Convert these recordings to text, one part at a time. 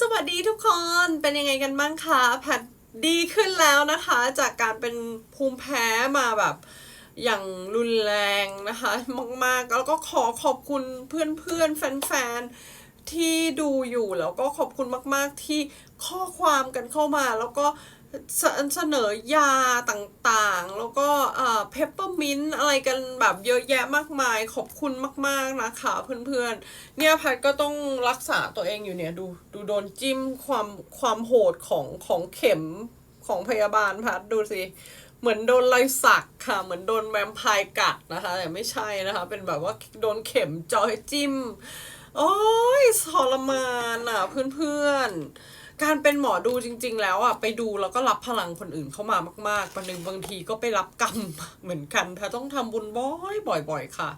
สวัสดีทุกคน เป็นยังไงกันบ้างคะแพทดีขึ้นแล้วนะคะ จากการเป็นภูมิแพ้มาแบบอย่างรุนแรงนะคะ มากๆ แล้วก็ขอขอบคุณเพื่อนๆ แฟนๆ ที่ดูอยู่แล้วก็ขอบคุณมาก ๆ ที่ข้อความกันเข้ามาแล้วก็ เสเสนอยาต่างๆ แล้วก็เพปเปอร์มินต์อะไรกันแบบเยอะแยะมากมาย ขอบคุณมากๆนะคะเพื่อนๆ เนี่ยแพทก็ต้องรักษาตัวเองอยู่เนี่ยดูดูโดนจิ้มความความโหดของของเข็มของพยาบาลแพทดูสิเหมือนโดนรอยสักค่ะ เหมือนโดนแวมไพร์กัดนะคะ แต่ไม่ใช่นะคะ เป็นแบบว่าโดนเข็มจอยจิ้ม โอ้ยทรมานอะเพื่อนๆ การเป็นหมอดูจริง ๆ แล้วอะไปดูแล้วก็รับพลังคนอื่นเข้ามามากๆวันหนึ่งบางทีก็ไปรับกรรมเหมือนกันถ้าต้องทำบุญบ่อยบ่อยๆค่ะ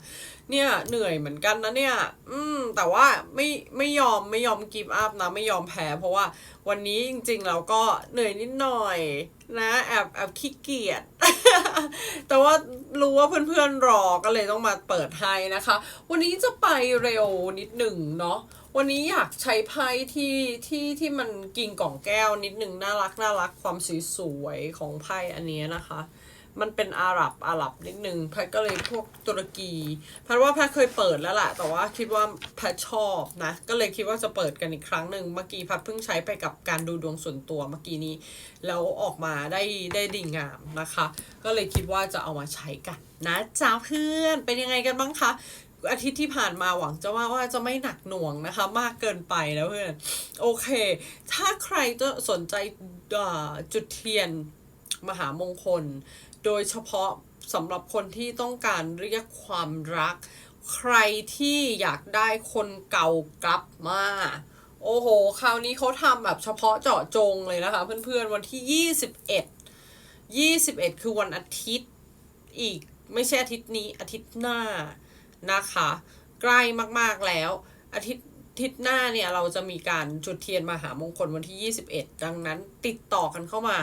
เนี่ยเหนื่อยเหมือนกันนะเนี่ย อืม แต่ว่าไม่ไม่ยอมไม่ยอมกีบอัพนะไม่ยอมแพ้ เพราะว่าวันนี้จริงๆเราก็เหนื่อยนิดหน่อย นะแอบแอบขี้เกียจแต่ว่ารู้ว่าเพื่อนๆรอก็เลยต้องมาเปิดให้นะคะ วันนี้จะไปเร็วนิดหนึ่งเนาะ วันนี้อยากใช้ไพ่ที่ที่ที่มันกินกล่องแก้วนิดหนึ่งน่ารักน่ารักความสวยๆของไพ่อันนี้นะคะ มันเป็นอาหรับอาหรับนิดนึงแพทก็เลยพวกตุรกีแพทว่าแพทเคยเปิดแล้วแหละแต่ว่าคิดว่าแพทชอบนะ ก็เลยคิดว่าจะเปิดกันอีกครั้งหนึ่งเมื่อกี้แพทเพิ่งใช้ไปกับการดูดวงส่วนตัวเมื่อกี้นี้ แล้วออกมาได้ได้ดีงามนะคะ ก็เลยคิดว่าจะเอามาใช้กันนะจ้าเพื่อนเป็นยังไงกันบ้างคะ อาทิตย์ที่ผ่านมาหวังจะว่าว่าจะไม่หนักหน่วงนะคะ มากเกินไปนะเพื่อน โอเค ถ้าใครจะสนใจจุดเทียนมหามงคล โดยเฉพาะสำหรับคนที่ต้องการเรียกความรัก ใครที่อยากได้คนเก่ากลับมา โอ้โห คราวนี้เขาทำแบบเฉพาะเจาะจงเลยนะคะ เพื่อนๆ วันที่ 21 21 คือวันอาทิตย์อีกไม่ใช่อาทิตย์นี้อาทิตย์หน้า นะคะ ใกล้มากๆแล้ว อาทิตย์ทิตหน้าเนี่ยเราจะมีการจุดเทียนมหามงคลวันที่ 21 ดังนั้นติดต่อกันเข้ามา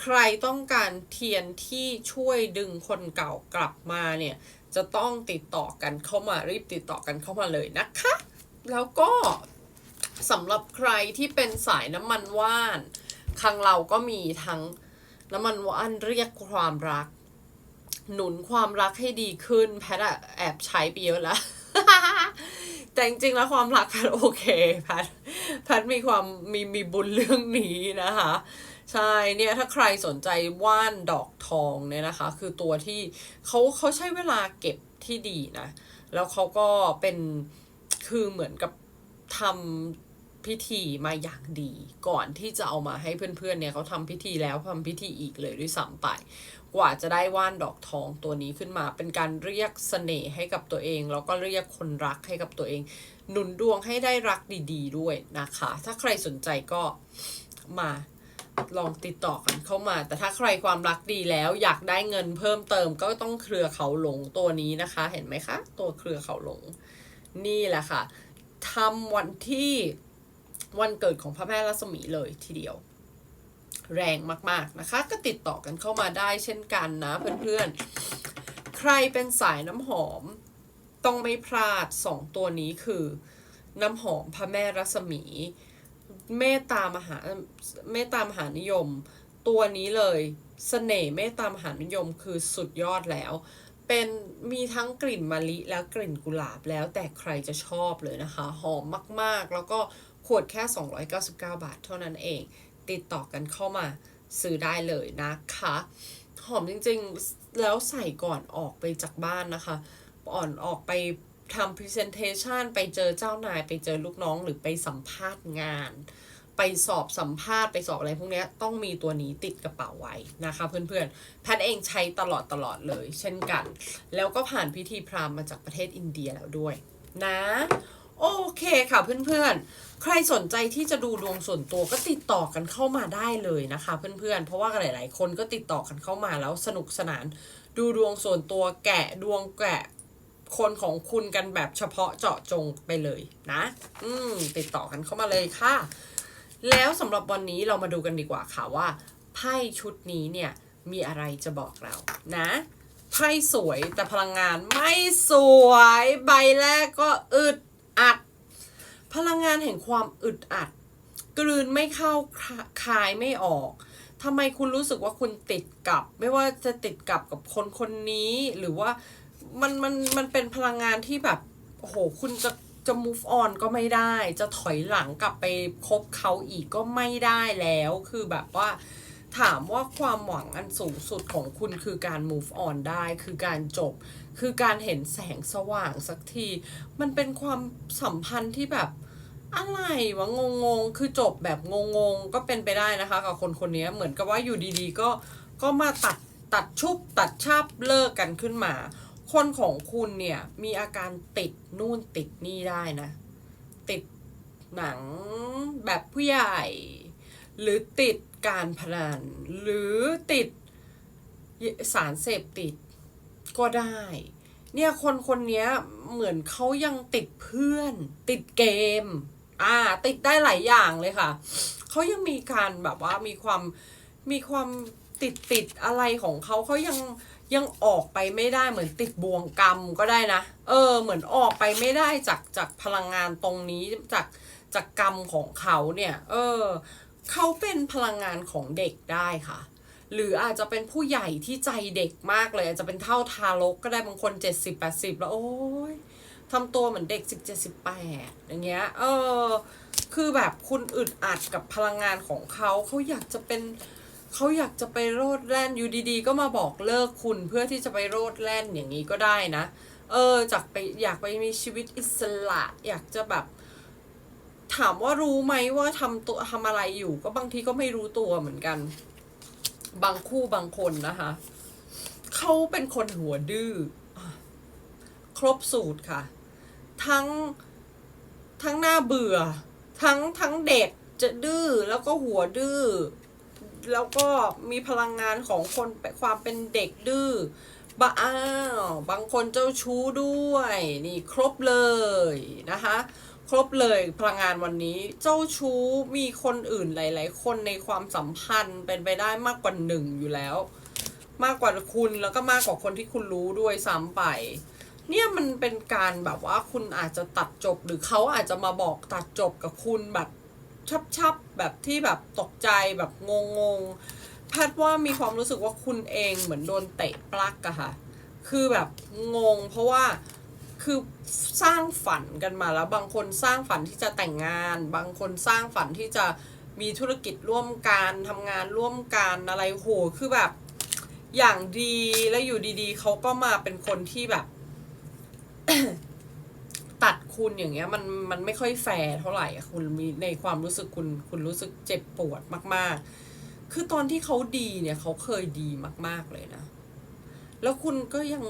ใครต้องการเทียนที่ช่วยดึงคนเก่ากลับมาเนี่ยจะต้องติดต่อกันเข้ามารีบติดต่อกันเข้ามาเลยนะคะ แล้วก็สำหรับใครที่เป็นสายน้ำมันว่านทางเราก็มีทั้งน้ำมันว่านเรียกความรัก หนุนความรักให้ดีขึ้น แพทอะแอบใช้ไปเยอะแล้ว แต่จริงๆแล้วความรักแพทโอเคแพทแพทมีความมีมีบุญเรื่องนี้นะคะใช่เนี่ยถ้าใครสนใจว่านดอกทองเนี่ยนะคะ คือตัวที่เขาเขาใช้เวลาเก็บที่ดีนะ แล้วเขาก็เป็นคือเหมือนกับทำ พิธีมาอย่างดี ก่อนที่จะเอามาให้เพื่อนๆเนี่ยเขาทำพิธีแล้วทำพิธีอีกเลยด้วยซ้ำไป กว่าจะได้ว่านดอกทองตัวนี้ขึ้นมา เป็นการเรียกเสน่ห์ให้กับตัวเอง แล้วก็เรียกคนรักให้กับตัวเอง หนุนดวงให้ได้รักดีๆด้วยนะคะ ถ้าใครสนใจก็มาลองติดต่อกันเข้ามา แต่ถ้าใครความรักดีแล้วอยากได้เงินเพิ่มเติมก็ต้องเครือเขาหลงตัวนี้นะคะ เห็นไหมคะ ตัวเครือเขาหลง นี่แหละค่ะทำวันที่ วันเกิดของพระแม่รัศมีเลยทีเดียว แรงมากๆนะคะ ก็ติดต่อกันเข้ามาได้เช่นกันนะเพื่อนๆ ใครเป็นสายน้ำหอม ต้องไม่พลาดสองตัวนี้คือ น้ำหอมพระแม่รัศมี เมตตามหาเมตตามหานิยม ตัวนี้เลยสเสน่ห์เมตตามหานิยมคือสุดยอดแล้วเป็นมีทั้งกลิ่นมะลิและกลิ่นกุหลาบแล้วแต่ใครจะชอบเลยนะคะ หอมมากๆ แล้วก็ ขวดแค่ 299 บาท เท่านั้นเอง ติดต่อกันเข้ามาซื้อได้เลยนะคะ หอมจริงๆ แล้วใส่ก่อนออกไปจากบ้านนะคะ อ่อนออกไปทำ presentation ไปเจอเจ้านาย ไปเจอลูกน้องหรือไปสัมภาษณ์งาน ไปสอบสัมภาษณ์ไปสอบอะไรพวกนี้ต้องมีตัวนี้ติดกระเป๋าไว้นะคะ เพื่อนๆ แพทเองใช้ตลอดตลอดเลย เช่นกัน แล้วก็ผ่านพิธีพราหมณ์มาจากประเทศอินเดียแล้วด้วย นะ โอเคค่ะเพื่อนๆ ใครสนใจที่จะดูดวงส่วนตัวก็ติดต่อกันเข้ามาได้เลยนะคะ เพื่อนๆ เพราะว่าหลายๆ คนก็ติดต่อกันเข้ามาแล้วสนุกสนาน ดูดวงส่วนตัวแกะดวงแกะคนของคุณกันแบบเฉพาะเจาะจงไปเลยนะ อืม ติดต่อกันเข้ามาเลยค่ะ แล้วสำหรับวันนี้เรามาดูกันดีกว่าค่ะว่าไพ่ชุดนี้เนี่ยมีอะไรจะบอกเรานะไพ่สวยแต่พลังงานไม่สวยใบแรกก็อึดอัด พลังงานแห่งความอึดอัด กลืนไม่เข้าคายไม่ออกทำไมคุณรู้สึกว่าคุณติดกับ ไม่ว่าจะติดกับกับคนคนนี้หรือว่ามันมันมันเป็นพลังงานที่แบบโอ้โหคุณจะจะ move on ก็ไม่ได้ จะถอยหลังกลับไปคบเขาอีกก็ไม่ได้แล้ว คือแบบว่าถามว่าความหวังอันสูงสุดของคุณคือการ move on ได้ คือการจบ คือการเห็นแสงสว่างสักที มันเป็นความสัมพันธ์ที่แบบอะไรวะงงงๆคือจบแบบงงงๆก็เป็นไปได้นะคะ กับคนคนนี้เหมือนกับว่าอยู่ดีๆ ก็ก็มาตัดตัดชุบตัดชับเลิกกันขึ้นมา คนของคุณเนี่ยมีอาการติดนู่นติดนี่ได้นะ ติดหนังแบบผู้ใหญ่ หรือติดการพนันหรือติดสารเสพติด ก็ได้ เนี่ยคนคนนี้เหมือนเขายังติดเพื่อน ติดเกม อ่า ติดได้หลายอย่างเลยค่ะ เขายังมีการแบบว่ามีความมีความติดติดอะไรของเขาเขายังยังออกไปไม่ได้เหมือนติดบ่วงกรรมก็ได้นะ เออ เหมือนออกไปไม่ได้จากจากพลังงานตรงนี้จากจากกรรมของเขาเนี่ย เออ เขาเป็นพลังงานของเด็กได้ค่ะ หรืออาจจะเป็นผู้ใหญ่ที่ใจเด็กมากเลย อาจจะเป็นเท่าทารกก็ได้บางคนเจ็ดสิบแปดสิบแล้วโอ้ยทำตัวเหมือนเด็กสิบเจ็ดสิบแปดอย่างเงี้ยเออคือแบบคุณอึดอัดกับพลังงานของเขาเขาอยากจะเป็นเขาอยากจะไปโรดแล่นอยู่ดีๆ ก็มาบอกเลิกคุณเพื่อที่จะไปโรดแล่นอย่างนี้ก็ได้นะ เออจากไปอยากไปมีชีวิตอิสระ อยากจะแบบ ถามว่ารู้ไหมว่าทำตัวทำอะไรอยู่ ก็บางทีก็ไม่รู้ตัวเหมือนกัน บางคู่บางคนนะคะ เขาเป็นคนหัวดื้อ ครบสูตรค่ะ ทั้งทั้งหน้าเบื่อ ทั้งทั้งเด็กจะดื้อแล้วก็หัวดื้อ แล้วก็มีพลังงานของคนความเป็นเด็กดื้อบ้าอ้าว บางคนเจ้าชู้ด้วย นี่ครบเลยนะคะ ครบเลยพลังงานวันนี้ เจ้าชู้มีคนอื่นหลาย ๆ คนในความสัมพันธ์เป็นไปได้มากกว่าหนึ่งอยู่แล้ว มากกว่าคุณแล้วก็มากกว่าคนที่คุณรู้ด้วยซ้ำไป เนี่ยมันเป็นการแบบว่าคุณอาจจะตัดจบหรือเขาอาจจะมาบอกตัดจบกับคุณแบบชับๆแบบที่แบบตกใจแบบงงๆแพทว่ามีความรู้สึกว่าคุณเองเหมือนโดนเตะปลักอะค่ะ คือแบบงงเพราะว่า คือสร้างฝันกันมาแล้ว บางคนสร้างฝันที่จะแต่งงาน บางคนสร้างฝันที่จะมีธุรกิจร่วมกันทำงานร่วมกันอะไรโหคือแบบ อย่างดีแล้วอยู่ดีๆเขาก็มาเป็นคนที่แบบ ตัดคุณอย่างเงี้ย มันมันไม่ค่อยแฟร์เท่าไหร่คุณมีในความรู้สึกคุณคุณรู้สึกเจ็บปวดมาก ๆ คือตอนที่เขาดีเนี่ยเขาเคยดีมาก ๆเลยนะ แล้วคุณก็ยัง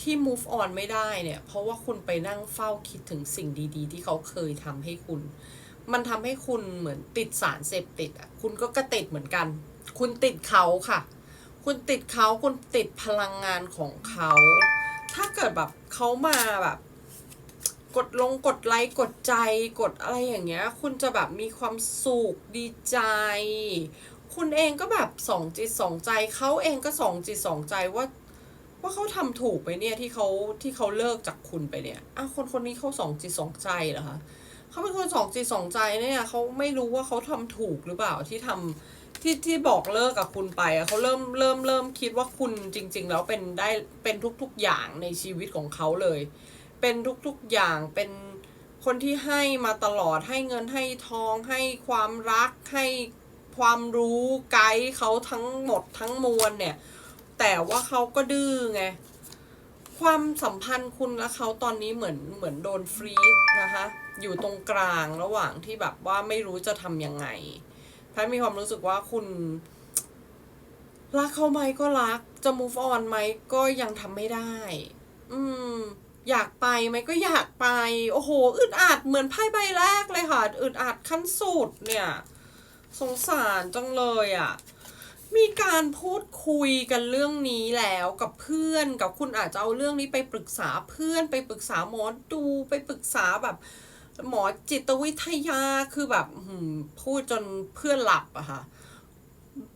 ที่ move on ไม่ได้เนี่ย เพราะว่าคุณไปนั่งเฝ้าคิดถึงสิ่งดีๆ ที่เขาเคยทำให้คุณ มันทำให้คุณเหมือนติดสารเสพติดอะ คุณก็กระติดเหมือนกัน คุณติดเขาค่ะ คุณติดเขาคุณติดพลังงานของเขา ถ้าเกิดแบบเขามาแบบ กดลงกดไลค์กดใจกดอะไรอย่างเงี้ย คุณจะแบบมีความสุขดีใจคุณเองก็แบบสองจิตสองใจเขาเองก็สองจิตสองใจว่า ว่าเขาทำถูกไปเนี่ยที่เขาที่เขาเลิกจากคุณไปเนี่ยอ้าวคนคนนี้เขาสองจิตสองใจเหรอคะเขาเป็นคนสองจิตสองใจเนี่ยเขาไม่รู้ว่าเขาทำถูกหรือเปล่าที่ทำที่ที่บอกเลิกกับคุณไปอะเขาเริ่มเริ่มเริ่มคิดว่าคุณจริง ๆ แล้วเป็นได้เป็นทุก ๆอย่างในชีวิตของเขาเลย เป็นทุกๆอย่างเป็นคนที่ให้มาตลอดให้เงินให้ทองให้ความรักให้ความรู้ไกด์เขาทั้งหมดทั้งมวลเนี่ย แต่ว่าเขาก็ดื้อไง ความสัมพันธ์คุณและเขาตอนนี้เหมือนเหมือนโดนฟรีซนะคะ อยู่ตรงกลางระหว่างที่แบบว่าไม่รู้จะทำยังไงแพทย์มีความรู้สึกว่าคุณรักเขาไหมก็รัก จะ move on ไหมก็ยังทำไม่ได้ อืม อยากไปไหมก็อยากไป โอ้โห อึดอัดเหมือนไพ่ใบแรกเลยค่ะ อึดอัดขั้นสุดเนี่ย สงสารจังเลยอะ่ะ มีการพูดคุยกันเรื่องนี้แล้วกับเพื่อนกับคุณอาจจะเอาเรื่องนี้ไปปรึกษาเพื่อนไปปรึกษาหมอดูไปปรึกษาแบบ หมอจิตวิทยาคือแบบพูดจนเพื่อนหลับอะค่ะ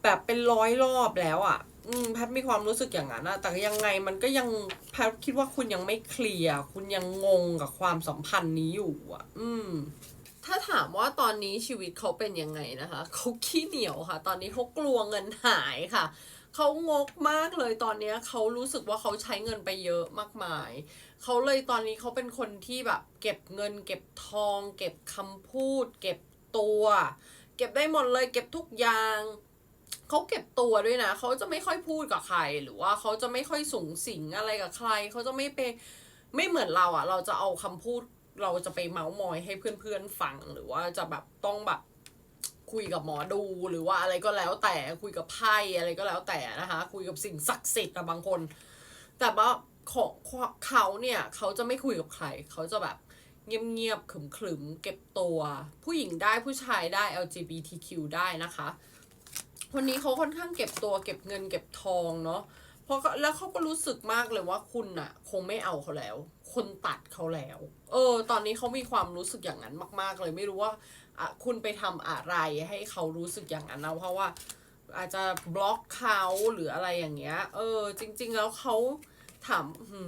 แบบเป็นร้อยรอบแล้วอะอืแพทย์มีความรู้สึกอย่างนั้นอะแต่ยังไงมันก็ยังแพทย์คิดว่าคุณยังไม่เคลียร์คุณยังงงกับความสัมพันธ์นี้อยู่อะอืม ถ้าถามว่าตอนนี้ชีวิตเขาเป็นยังไงนะคะเขาขี้เหนียวค่ะ ตอนนี้เขากลัวเงินหายค่ะเขางกมากเลยตอนนี้เขารู้สึกว่าเขาใช้เงินไปเยอะมากมาย เขาเลยตอนนี้เขาเป็นคนที่แบบ เก็บเงิน เก็บทอง เก็บคำพูด เก็บตัว เก็บได้หมดเลยเก็บทุกอย่างเขาเก็บตัวด้วยนะเขาจะไม่ค่อยพูดกับใคร หรือว่าเขาจะไม่ค่อยสูงสิงอะไรกับใครเขาจะไม่ไปไม่เหมือนเราอะเราจะเอาคำพูด เราจะไปเมาส์มอยให้เพื่อนๆฟังหรือว่าจะแบบต้องแบบคุยกับหมอดูหรือว่าอะไรก็แล้วแต่คุยกับไพ่อะไรก็แล้วแต่นะคะ คุยกับสิ่งศักดิ์สิทธิ์อะบางคน แต่ว่าของเขาเนี่ยเขาจะไม่คุยกับใครเขาจะแบบเงียบๆขรึมๆเก็บตัว ผู้หญิงได้ผู้ชายได้ LGBTQ ได้นะคะคนนี้เขาค่อนข้างเก็บตัวเก็บเงินเก็บทองเนาะเพราะแล้วเขาก็รู้สึกมากเลยว่าคุณน่ะคงไม่เอาเขาแล้ว คนตัดเขาแล้ว เออ ตอนนี้เขามีความรู้สึกอย่างนั้นมาก ๆ เลย ไม่รู้ว่าอะคุณไปทำอะไรให้เขารู้สึกอย่างนั้นนะเพราะว่า อาจจะบล็อกเขาหรืออะไรอย่างเงี้ย เออ จริง ๆ แล้วเขาถามหื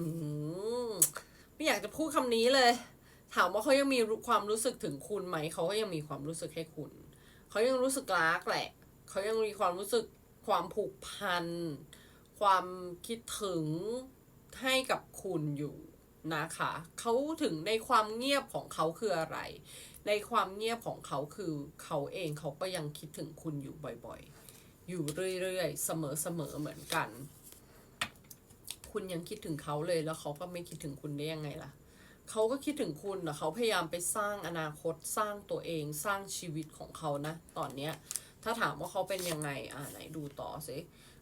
มไม่อยากจะพูดคำนี้เลย ถามว่าเขายังมีความรู้สึกถึงคุณไหม เขาก็ยังมีความรู้สึกให้คุณ เขายังรู้สึกรักแหละ เขายังมีความรู้สึกความผูกพัน ความคิดถึงให้กับคุณอยู่ นะคะเขาถึงในความเงียบของเขาคืออะไร ในความเงียบของเขาคือเขาเองเขาก็ยังคิดถึงคุณอยู่บ่อยๆ อยู่เรื่อยๆ เสมอๆ เหมือนกัน คุณยังคิดถึงเขาเลยแล้วเขาก็ไม่คิดถึงคุณได้ยังไงล่ะเขาก็คิดถึงคุณนะเขาพยายามไปสร้างอนาคตสร้างตัวเองสร้างชีวิตของเขานะ ตอนเนี้ย ถ้าถามว่าเขาเป็นยังไง อ่าไหนดูต่อสิ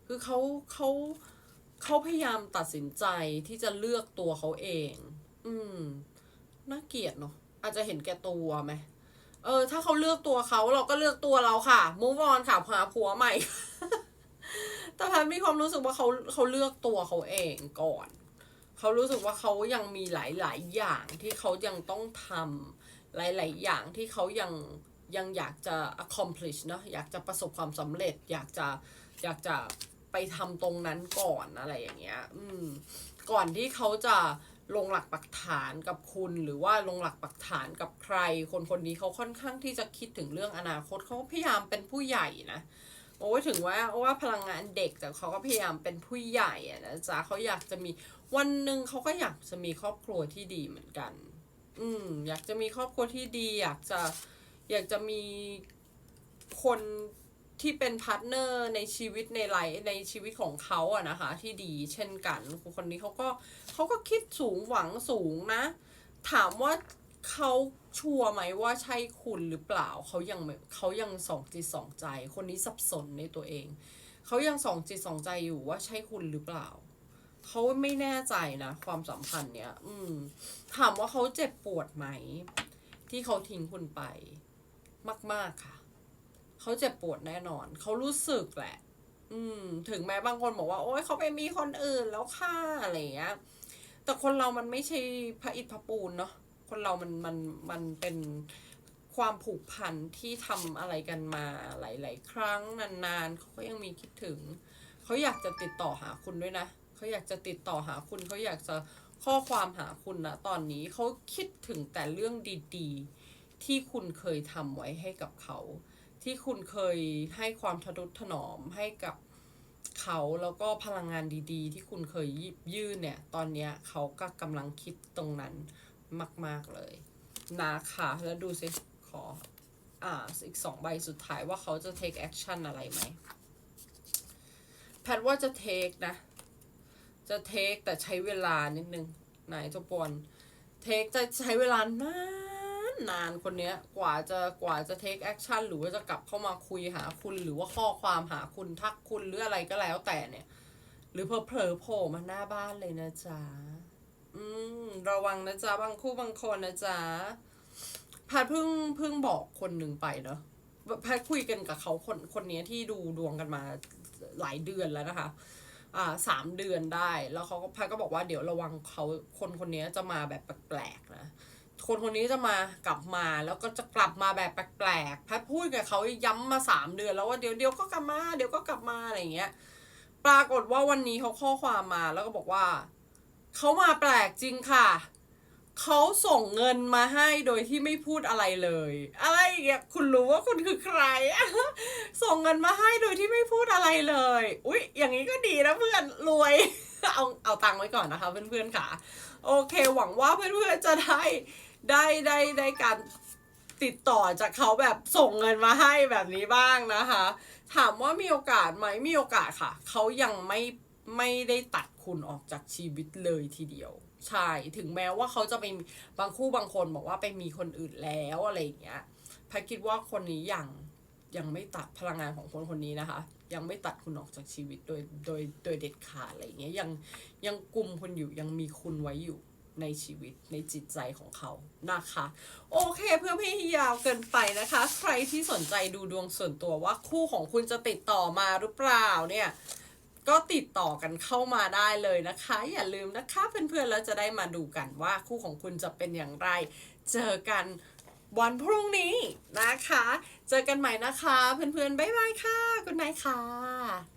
คือเขาเขาเเขาพยายามตัดสินใจที่จะเลือกตัวเขาเอง อืม น่าเกลียดเนาะ อาจจะเห็นแก่ตัวไหม เออ ถ้าเขาเลือกตัวเขาเราก็เลือกตัวเราค่ะ move on ค่ะ หาผัวใหม่ แต่พันมีความรู้สึกว่าเขาเขาเลือกตัวเขาเองก่อน เขารู้สึกว่าเขายังมีหลาย ๆ อย่างที่เขายังต้องทำหลาย ๆ อย่างที่เขายังยังอยากจะ accomplish เนอะอยากจะประสบความสำเร็จ อยากจะอยากจะ ไปทำตรงนั้นก่อนอะไรอย่างเงี้ย อืม ก่อนที่เขาจะลงหลักปักฐานกับคุณหรือว่าลงหลักปักฐานกับใคร คนคนนี้เขาค่อนข้างที่จะคิดถึงเรื่องอนาคตเขาพยายามเป็นผู้ใหญ่นะโอ้ยถึงว่าว่าพลังงานเด็กแต่เขาก็พยายามเป็นผู้ใหญ่อะนะจ๊ะเขาอยากจะมีวันหนึ่งเขาก็อยากจะมีครอบครัวที่ดีเหมือนกัน อืม อยากจะมีครอบครัวที่ดี อยากจะอยากจะมีคน ที่เป็นพาร์ทเนอร์ในชีวิตในไลฟ์ในชีวิตของเขาอะนะคะ ที่ดีเช่นกันคนนี้เขาก็เขาก็คิดสูงหวังสูงนะ ถามว่าเขาชัวร์ไหมว่าใช่คุณหรือเปล่าเขายังเขายังสองจิตสองใจ คนนี้สับสนในตัวเองเขายังสองจิตสองใจอยู่ว่าใช่คุณหรือเปล่าเขาไม่แน่ใจนะ ความสัมพันธ์เนี้ยอืม ถามว่าเขาเจ็บปวดไหม ที่เขาทิ้งคุณไป มาก ๆ ค่ะ เขาเจ็บปวดแน่นอน เขารู้สึกแหละ อืม ถึงแม้บางคนบอกว่า โอ๊ยเขาไปมีคนอื่นแล้วค่ะอะไรอย่างเงี้ย แต่คนเรามันไม่ใช่พระอิฐพระปูนเนาะ คนเรามันมันมันเป็นความผูกพันที่ทำอะไรกันมาหลาย ๆ ครั้งนานๆเขาก็ยังมีคิดถึง เขาอยากจะติดต่อหาคุณด้วยนะ เขาอยากจะติดต่อหาคุณ เขาอยากจะข้อความหาคุณนะตอนนี้เขาคิดถึงแต่เรื่องดี ๆ ที่คุณเคยทำไว้ให้กับเขา ที่คุณเคยให้ความทะนุถนอมให้กับเขาแล้วก็พลังงานดีๆ ที่คุณเคยยิบยื่นเนี่ย ตอนนี้เขาก็กำลังคิดตรงนั้นมาก ๆเลยนะคะแล้วดูสิขออ่าอีกสองใบสุดท้ายว่าเขาจะ take action อะไรไหมแพทว่าจะ take นะ จะ take แต่ใช้เวลานิดนึงไหนจ้าปวน take จะใช้เวลานาน นานคนเนี้ยกว่าจะกว่าจะ take action หรือว่าจะกลับเข้ามาคุยหาคุณหรือว่าข้อความหาคุณทักคุณหรืออะไรก็แล้วแต่เนี่ย หรือเพอเพลอโผล่มาหน้าบ้านเลยนะจ๊ะอืมระวังนะจ๊ะบางคู่บางคนนะจ๊ะแพทย์เพิ่งเพิ่งบอกคนหนึ่งไปเนาะแพทย์คุยกันกับเขาคนคนนี้ที่ดูดวงกันมาหลายเดือนแล้วนะคะอ่าสามเดือนได้ แล้วเขาก็พทย์ก็บอกว่าเดี๋ยวระวังเขาคนคนนี้จะมาแบบแปลกๆนะ คนคนนี้จะมากลับมาแล้วก็จะกลับมาแบบแปลกๆแพทพูดกับเขาย้ำมาสามเดือนแล้วว่าเดี๋ยวเดี๋ยวก็กลับมาเดี๋ยวก็กลับมาอะไรอย่างเงี้ย ปรากฏว่าวันนี้เขาข้อความมาแล้วก็บอกว่าเขามาแปลกจริงค่ะเขาส่งเงินมาให้โดยที่ไม่พูดอะไรเลย อะไรอย่างเงี้ยคุณรู้ว่าคุณคือใคร ส่งเงินมาให้โดยที่ไม่พูดอะไรเลย อุ๊ย อย่างนี้ก็ดีนะเพื่อนรวย เอาเอาตังค์ไว้ก่อนนะคะเพื่อนๆค่ะ โอเค หวังว่าเพื่อนๆจะได้ ได้ได้ได้การติดต่อจากเขาแบบส่งเงินมาให้แบบนี้บ้างนะคะ ถามว่ามีโอกาสไหมมีโอกาสค่ะ เขายังไม่ไม่ได้ตัดคุณออกจากชีวิตเลยทีเดียว ใช่ถึงแม้ว่าเขาจะไปบางคู่บางคนบอกว่าไปมีคนอื่นแล้วอะไรอย่างเงี้ยแพทคิดว่าคนนี้ยังยังไม่ตัดพลังงานของคนคนนี้นะคะ ยังไม่ตัดคุณออกจากชีวิตโดยโดยโดยเด็ดขาดอะไรอย่างเงี้ยยังยังกลุ่มคุณอยู่ยังมีคุณไว้อยู่ ในชีวิตในจิตใจของเขานะคะ โอเคเพื่อไม่ให้ยาวเกินไปนะคะ ใครที่สนใจดูดวงส่วนตัวว่าคู่ของคุณจะติดต่อมาหรือเปล่าเนี่ยก็ติดต่อกันเข้ามาได้เลยนะคะ อย่าลืมนะคะเพื่อนๆแล้วจะได้มาดูกันว่าคู่ของคุณจะเป็นอย่างไร เจอกันวันพรุ่งนี้นะคะ เจอกันใหม่นะคะ เพื่อนๆบ๊ายบายค่ะกุณนายค่ะ